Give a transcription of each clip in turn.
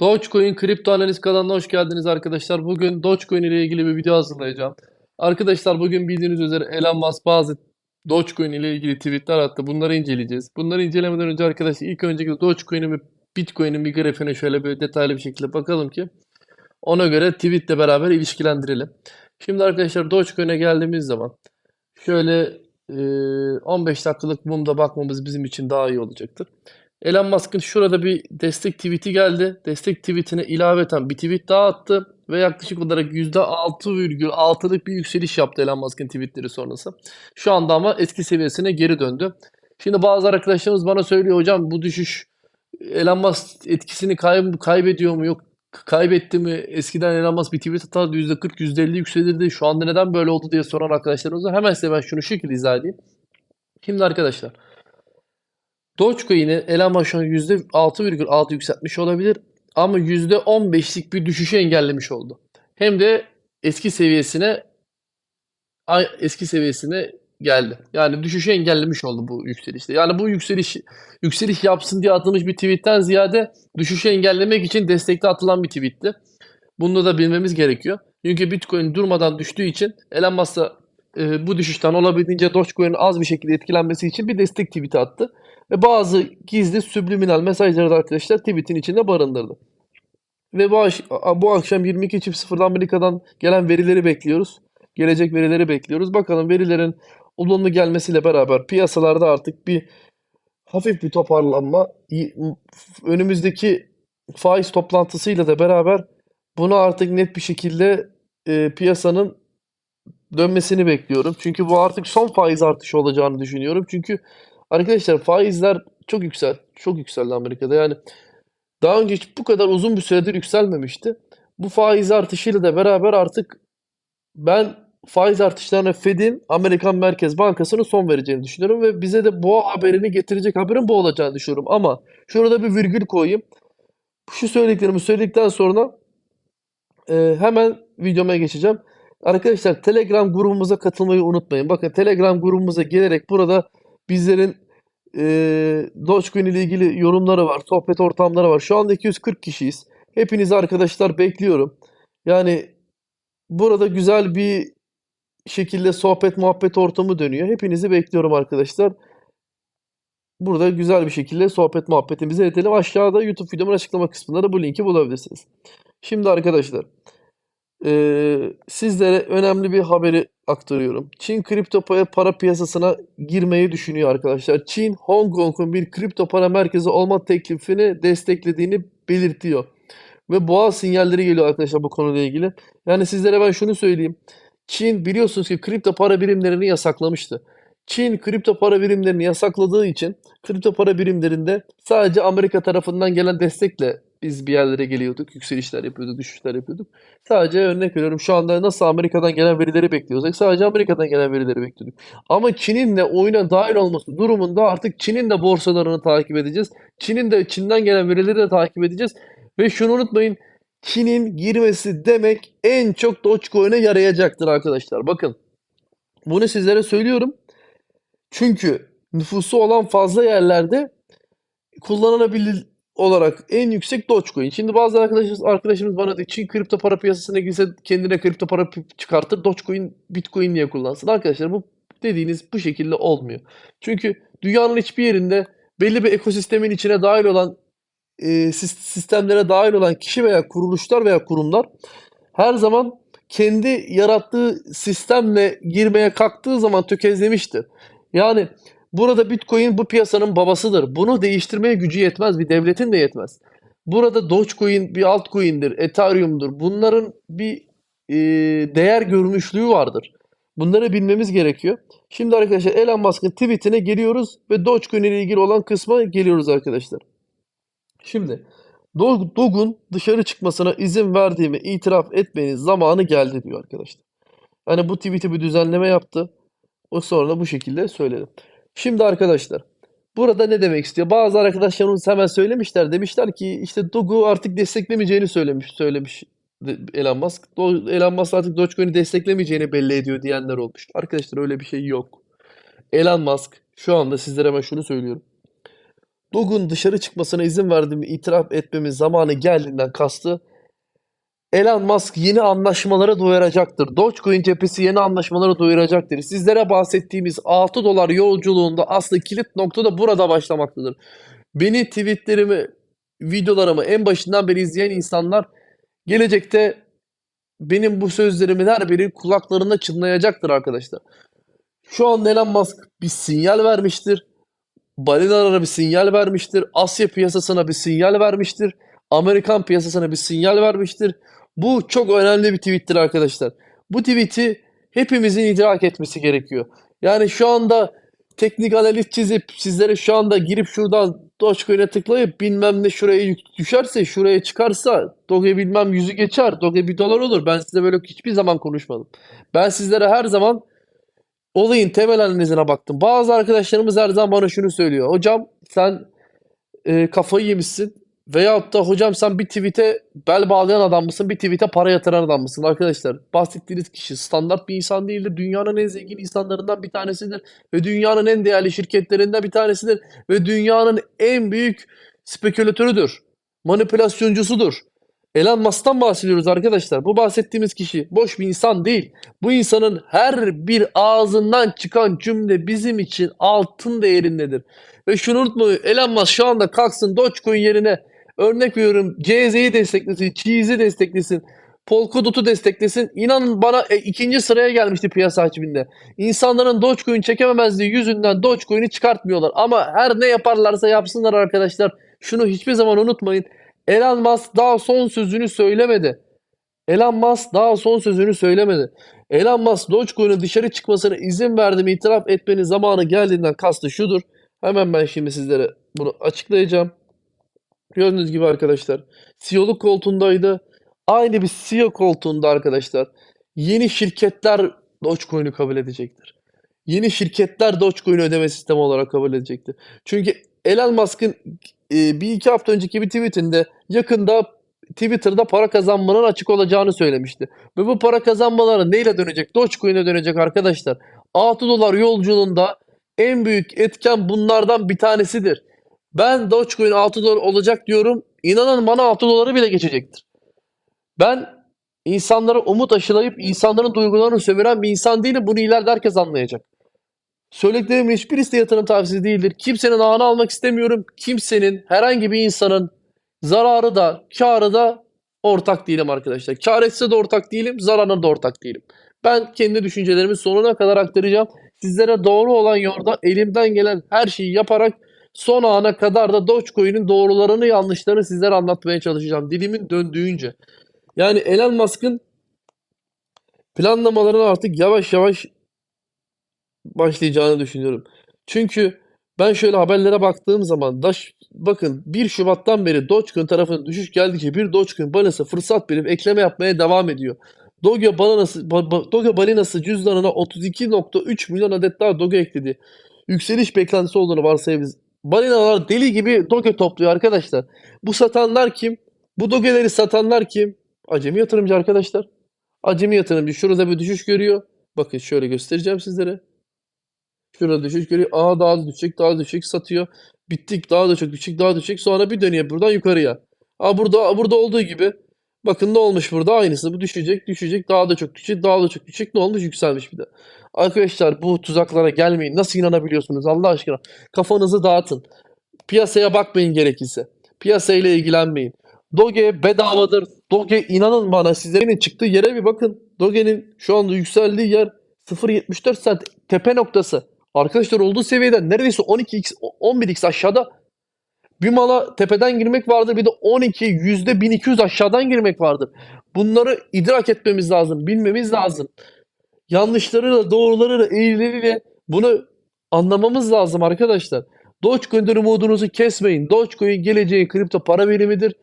Dogecoin kripto analiz kanalına hoş geldiniz arkadaşlar. Bugün Dogecoin ile ilgili bir video hazırlayacağım. Arkadaşlar bugün bildiğiniz üzere Elon Musk bazı Dogecoin ile ilgili tweetler attı. Bunları inceleyeceğiz. Bunları incelemeden önce arkadaşlar ilk öncelikle Dogecoin'in ve Bitcoin'in bir grafiğine şöyle bir detaylı bir şekilde bakalım ki ona göre tweetle beraber ilişkilendirelim. Şimdi arkadaşlar Dogecoin'e geldiğimiz zaman şöyle e, 15 dakikalık mumda bakmamız bizim için daha iyi olacaktır. Elon Musk'ın şurada bir destek tweet'i geldi. Destek tweet'ine ilaveten bir tweet daha attı ve yaklaşık olarak %6,6'lık bir yükseliş yaptı Elon Musk'ın tweetleri sonrası. Şu anda ama eski seviyesine geri döndü. Şimdi bazı arkadaşlarımız bana söylüyor hocam bu düşüş Elon Musk etkisini kay- kaybediyor mu yok kaybetti mi? Eskiden Elon Musk bir tweet atardı %40 %50 yükselirdi. Şu anda neden böyle oldu diye soran arkadaşlarımız var. Hemen size ben şunu şu şekilde izah edeyim. Şimdi arkadaşlar Dogecoin'i Elon an %6,6 yükseltmiş olabilir ama %15'lik bir düşüşü engellemiş oldu. Hem de eski seviyesine eski seviyesine geldi. Yani düşüşü engellemiş oldu bu yükselişte. Yani bu yükseliş yükseliş yapsın diye atılmış bir tweetten ziyade düşüşü engellemek için destekli atılan bir tweetti. Bunu da bilmemiz gerekiyor. Çünkü Bitcoin durmadan düştüğü için Elon Musk da e, bu düşüşten olabildiğince Dogecoin'in az bir şekilde etkilenmesi için bir destek tweeti attı. Ve bazı gizli subliminal mesajları da arkadaşlar tweetin içinde barındırdı. Ve bu, bu akşam 22.00'da Amerika'dan gelen verileri bekliyoruz. Gelecek verileri bekliyoruz. Bakalım verilerin olumlu gelmesiyle beraber piyasalarda artık bir hafif bir toparlanma önümüzdeki faiz toplantısıyla da beraber bunu artık net bir şekilde e, piyasanın dönmesini bekliyorum. Çünkü bu artık son faiz artışı olacağını düşünüyorum. Çünkü arkadaşlar faizler çok yüksel, çok yükseldi Amerika'da. Yani daha önce hiç bu kadar uzun bir süredir yükselmemişti. Bu faiz artışıyla da beraber artık ben faiz artışlarına Fed'in Amerikan Merkez Bankası'nın son vereceğini düşünüyorum ve bize de bu haberini getirecek haberin bu olacağını düşünüyorum. Ama şurada bir virgül koyayım. Şu söylediklerimi söyledikten sonra e, hemen videoma geçeceğim. Arkadaşlar Telegram grubumuza katılmayı unutmayın. Bakın Telegram grubumuza gelerek burada bizlerin e, Dogecoin ile ilgili yorumları var, sohbet ortamları var. Şu anda 240 kişiyiz. Hepinizi arkadaşlar bekliyorum. Yani burada güzel bir şekilde sohbet muhabbet ortamı dönüyor. Hepinizi bekliyorum arkadaşlar. Burada güzel bir şekilde sohbet muhabbetimizi edelim. Aşağıda YouTube videomun açıklama kısmında da bu linki bulabilirsiniz. Şimdi arkadaşlar eee, sizlere önemli bir haberi aktarıyorum. Çin kripto para, piyasasına girmeyi düşünüyor arkadaşlar. Çin, Hong Kong'un bir kripto para merkezi olma teklifini desteklediğini belirtiyor. Ve boğa sinyalleri geliyor arkadaşlar bu konuyla ilgili. Yani sizlere ben şunu söyleyeyim. Çin biliyorsunuz ki kripto para birimlerini yasaklamıştı. Çin kripto para birimlerini yasakladığı için kripto para birimlerinde sadece Amerika tarafından gelen destekle biz bir yerlere geliyorduk, yükselişler yapıyorduk, düşüşler yapıyorduk. Sadece örnek veriyorum şu anda nasıl Amerika'dan gelen verileri bekliyorsak sadece Amerika'dan gelen verileri bekliyorduk. Ama Çin'in de oyuna dahil olması durumunda artık Çin'in de borsalarını takip edeceğiz. Çin'in de Çin'den gelen verileri de takip edeceğiz. Ve şunu unutmayın Çin'in girmesi demek en çok Dogecoin'e yarayacaktır arkadaşlar. Bakın bunu sizlere söylüyorum. Çünkü nüfusu olan fazla yerlerde kullanılabilir olarak en yüksek Dogecoin. Şimdi bazı arkadaşımız, arkadaşımız bana diyor Çin kripto para piyasasına girse kendine kripto para çıkartır. Dogecoin, Bitcoin niye kullansın? Arkadaşlar bu dediğiniz bu şekilde olmuyor. Çünkü dünyanın hiçbir yerinde belli bir ekosistemin içine dahil olan e, sis- sistemlere dahil olan kişi veya kuruluşlar veya kurumlar her zaman kendi yarattığı sistemle girmeye kalktığı zaman tökezlemiştir. Yani burada Bitcoin bu piyasanın babasıdır. Bunu değiştirmeye gücü yetmez. Bir devletin de yetmez. Burada Dogecoin bir altcoin'dir, Ethereum'dur. Bunların bir e, değer görmüşlüğü vardır. Bunları bilmemiz gerekiyor. Şimdi arkadaşlar Elon Musk'ın tweetine geliyoruz ve Dogecoin ile ilgili olan kısma geliyoruz arkadaşlar. Şimdi Do- Doge'un dışarı çıkmasına izin verdiğimi itiraf etmenin zamanı geldi diyor arkadaşlar. Yani bu tweet'i bir düzenleme yaptı. O sonra bu şekilde söyledi. Şimdi arkadaşlar burada ne demek istiyor? Bazı arkadaşlarımız hemen söylemişler. Demişler ki işte Doge'u artık desteklemeyeceğini söylemiş söylemiş Elon Musk. Elon Musk artık Dogecoin'i desteklemeyeceğini belli ediyor diyenler olmuş. Arkadaşlar öyle bir şey yok. Elon Musk şu anda sizlere hemen şunu söylüyorum. Doge'un dışarı çıkmasına izin verdiğimi itiraf etmemin zamanı geldiğinden kastı Elon Musk yeni anlaşmalara doyuracaktır. Dogecoin cephesi yeni anlaşmalara doyuracaktır. Sizlere bahsettiğimiz 6 dolar yolculuğunda aslında kilit nokta da burada başlamaktadır. Beni tweetlerimi, videolarımı en başından beri izleyen insanlar gelecekte benim bu sözlerimin her biri kulaklarında çınlayacaktır arkadaşlar. Şu an Elon Musk bir sinyal vermiştir. Balinalara bir sinyal vermiştir. Asya piyasasına bir sinyal vermiştir. Amerikan piyasasına bir sinyal vermiştir. Bu çok önemli bir tweettir arkadaşlar. Bu tweet'i hepimizin idrak etmesi gerekiyor. Yani şu anda teknik analiz çizip sizlere şu anda girip şuradan Dogecoin'e tıklayıp bilmem ne şuraya düşerse şuraya çıkarsa Doge bilmem yüzü geçer. Doge bir dolar olur. Ben size böyle hiçbir zaman konuşmadım. Ben sizlere her zaman olayın temel analizine baktım. Bazı arkadaşlarımız her zaman bana şunu söylüyor. Hocam sen e, kafayı yemişsin. Veyahut da hocam sen bir tweet'e bel bağlayan adam mısın? Bir tweet'e para yatıran adam mısın? Arkadaşlar bahsettiğiniz kişi standart bir insan değildir. Dünyanın en zengin insanlarından bir tanesidir. Ve dünyanın en değerli şirketlerinden bir tanesidir. Ve dünyanın en büyük spekülatörüdür. Manipülasyoncusudur. Elon Musk'tan bahsediyoruz arkadaşlar. Bu bahsettiğimiz kişi boş bir insan değil. Bu insanın her bir ağzından çıkan cümle bizim için altın değerindedir. Ve şunu unutmayın. Elon Musk şu anda kalksın Dogecoin yerine örnek veriyorum CZ'yi desteklesin, Cheese'i desteklesin, Polkadot'u desteklesin. İnanın bana e, ikinci sıraya gelmişti piyasa hacminde. İnsanların Dogecoin çekememezliği yüzünden Dogecoin'i çıkartmıyorlar. Ama her ne yaparlarsa yapsınlar arkadaşlar. Şunu hiçbir zaman unutmayın. Elon Musk daha son sözünü söylemedi. Elon Musk daha son sözünü söylemedi. Elon Musk Dogecoin'in dışarı çıkmasına izin verdim itiraf etmenin zamanı geldiğinden kastı şudur. Hemen ben şimdi sizlere bunu açıklayacağım. Gördüğünüz gibi arkadaşlar CEO'luk koltuğundaydı. Aynı bir CEO koltuğunda arkadaşlar yeni şirketler Dogecoin'i kabul edecektir. Yeni şirketler Dogecoin ödeme sistemi olarak kabul edecektir. Çünkü Elon Musk'ın e, bir iki hafta önceki bir tweetinde yakında Twitter'da para kazanmanın açık olacağını söylemişti. Ve bu para kazanmaları neyle dönecek? Dogecoin'e dönecek arkadaşlar. 6 dolar yolculuğunda en büyük etken bunlardan bir tanesidir. Ben Dogecoin 6 dolar olacak diyorum. İnanın bana 6 doları bile geçecektir. Ben insanlara umut aşılayıp insanların duygularını sömüren bir insan değilim. Bunu ileride herkes anlayacak. Söylediklerimin hiçbirisi de yatırım tavsiyesi değildir. Kimsenin ağını almak istemiyorum. Kimsenin, herhangi bir insanın zararı da, karı da ortak değilim arkadaşlar. Kar etse de ortak değilim, zararına da ortak değilim. Ben kendi düşüncelerimi sonuna kadar aktaracağım. Sizlere doğru olan yolda elimden gelen her şeyi yaparak son ana kadar da Dogecoin'in doğrularını yanlışlarını sizlere anlatmaya çalışacağım. Dilimin döndüğünce. Yani Elon Musk'ın planlamalarını artık yavaş yavaş başlayacağını düşünüyorum. Çünkü ben şöyle haberlere baktığım zaman Daş, bakın 1 Şubat'tan beri Dogecoin tarafına düşüş geldikçe bir Dogecoin balinası fırsat verip ekleme yapmaya devam ediyor. Doge balinası, ba- ba- Doge balinası cüzdanına 32.3 milyon adet daha Doge ekledi. Yükseliş beklentisi olduğunu varsayabiliriz. Balinalar deli gibi Doge topluyor arkadaşlar. Bu satanlar kim? Bu Doge'leri satanlar kim? Acemi yatırımcı arkadaşlar. Acemi yatırımcı şurada bir düşüş görüyor. Bakın şöyle göstereceğim sizlere. Şurada düşüş görüyor. Aa daha da düşecek, daha da düşecek satıyor. Bittik daha da çok düşecek, daha da düşecek. Sonra bir dönüyor buradan yukarıya. Aa burada burada olduğu gibi. Bakın ne olmuş burada? Aynısı. Bu düşecek, düşecek, daha da çok düşecek, daha da çok düşecek. Ne olmuş? Yükselmiş bir de. Arkadaşlar bu tuzaklara gelmeyin. Nasıl inanabiliyorsunuz Allah aşkına? Kafanızı dağıtın. Piyasaya bakmayın gerekirse. Piyasayla ilgilenmeyin. Doge bedavadır. Doge inanın bana sizlerin çıktığı yere bir bakın. Doge'nin şu anda yükseldiği yer 0.74 saat tepe noktası. Arkadaşlar olduğu seviyeden neredeyse 12x 11x aşağıda. Bir mala tepeden girmek vardır bir de 12 yüzde 1200 aşağıdan girmek vardır. Bunları idrak etmemiz lazım, bilmemiz lazım. Yanlışlarıyla, doğrularıyla, eğrileriyle bunu anlamamız lazım arkadaşlar. Dogecoin'den umudunuzu kesmeyin. Dogecoin geleceğin kripto para birimidir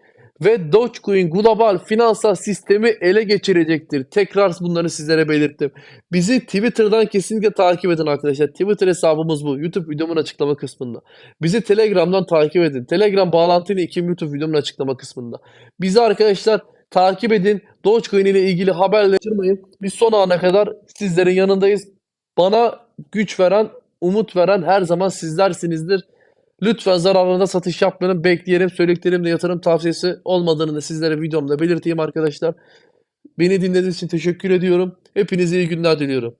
ve Dogecoin global finansal sistemi ele geçirecektir. Tekrar bunları sizlere belirttim. Bizi Twitter'dan kesinlikle takip edin arkadaşlar. Twitter hesabımız bu. YouTube videomun açıklama kısmında. Bizi Telegram'dan takip edin. Telegram bağlantıyla iki YouTube videomun açıklama kısmında. Bizi arkadaşlar takip edin. Dogecoin ile ilgili haberleri kaçırmayın. Biz son ana kadar sizlerin yanındayız. Bana güç veren, umut veren her zaman sizlersinizdir. Lütfen zararına satış yapmayın. Bekleyelim. Söylediklerimde yatırım tavsiyesi olmadığını da sizlere videomda belirteyim arkadaşlar. Beni dinlediğiniz için teşekkür ediyorum. Hepinize iyi günler diliyorum.